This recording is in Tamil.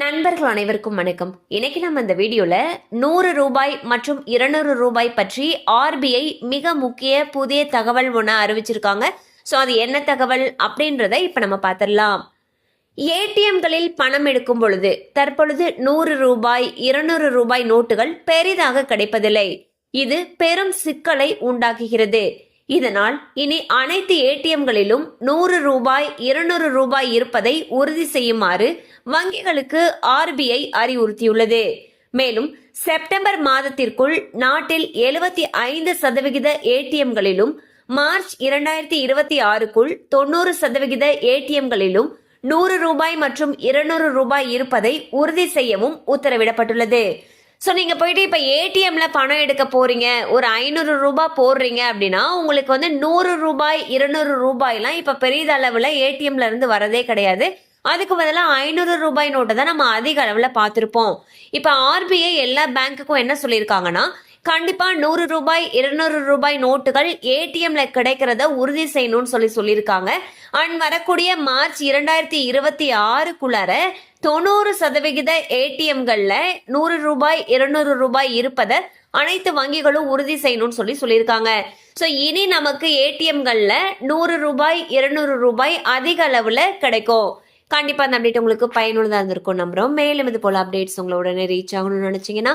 நண்பர்கள் அனைவருக்கும் வணக்கம். இன்னைக்கு நம்ம இந்த வீடியோல நூறு ரூபாய் மற்றும் இருநூறு ரூபாய் பற்றி ஆர்பிஐ மிக முக்கிய புதிய தகவல் ஒன்று அறிவிச்சிருக்காங்க. ஸோ அது என்ன தகவல் அப்படின்றத இப்போ நம்ம பார்த்துடலாம் ஏடிஎம்களில் பணம் எடுக்கும் பொழுது தற்பொழுது நூறு ரூபாய் இருநூறு ரூபாய் நோட்டுகள் பெரிதாக கிடைப்பதில்லை. இது பெரும் சிக்கலை உண்டாக்குகிறது. இதனால் இனி அனைத்து ஏடிஎம்களிலும் நூறு ரூபாய் இருநூறு ரூபாய் இருப்பதை உறுதி செய்யுமாறு வங்கிகளுக்கு ஆர்பிஐ அறிவுறுத்தியுள்ளது. மேலும் செப்டம்பர் மாதத்திற்குள் நாட்டில் எழுபத்தி ஐந்து சதவிகித ஏடிஎம்களிலும் மார்ச் இரண்டாயிரத்தி இருபத்தி ஆறுக்குள் தொண்ணூறு சதவிகித ஏடிஎம்களிலும் நூறு ரூபாய் மற்றும் இருநூறு ரூபாய் இருப்பதை உறுதி செய்யவும் உத்தரவிடப்பட்டுள்ளது. ஸோ நீங்கள் போயிட்டு இப்போ ஏடிஎம்ல பணம் எடுக்க போறீங்க ஒரு ஐநூறு ரூபாய் போடுறீங்க அப்படின்னா உங்களுக்கு வந்து நூறு ரூபாய் இருநூறு ரூபாய்லாம் இப்போ பெரிதளவில் ஏடிஎம்ல இருந்து வரதே கிடையாது. அதுக்கு பதிலாக ஐநூறு ரூபாய் நோட்டை தான் நம்ம அதிக அளவில் பார்த்துருப்போம். இப்போ ஆர்பிஐ எல்லா பேங்க்குக்கும் என்ன சொல்லியிருக்காங்கன்னா கண்டிப்பா நூறு ரூபாய் இருநூறு ரூபாய் நோட்டுகள் ஏடிஎம்ல கிடைக்கிறத உறுதி செய்யணும்னு சொல்லி சொல்லியிருக்காங்க. அண்ட் வரக்கூடிய மார்ச் இரண்டாயிரத்தி இருபத்தி ஆறுக்குள்ளார தொண்ணூறு சதவிகித ஏடிஎம்கள்ல நூறு ரூபாய் இருநூறு ரூபாய் இருப்பதை அனைத்து வங்கிகளும் உறுதி செய்யணும்னு சொல்லி சொல்லியிருக்காங்க. ஸோ இனி நமக்கு ஏடிஎம்கள்ல நூறு ரூபாய் இருநூறு ரூபாய் அதிக அளவில் கிடைக்கும். கண்டிப்பாக அந்த அப்டேட் உங்களுக்கு பயனுள்ளதாக இருந்திருக்கும் நம்புறோம். மேலும் இது போல அப்டேட்ஸ் உங்களோட உடனே ரீச் ஆகணும்னு நினச்சிங்கன்னா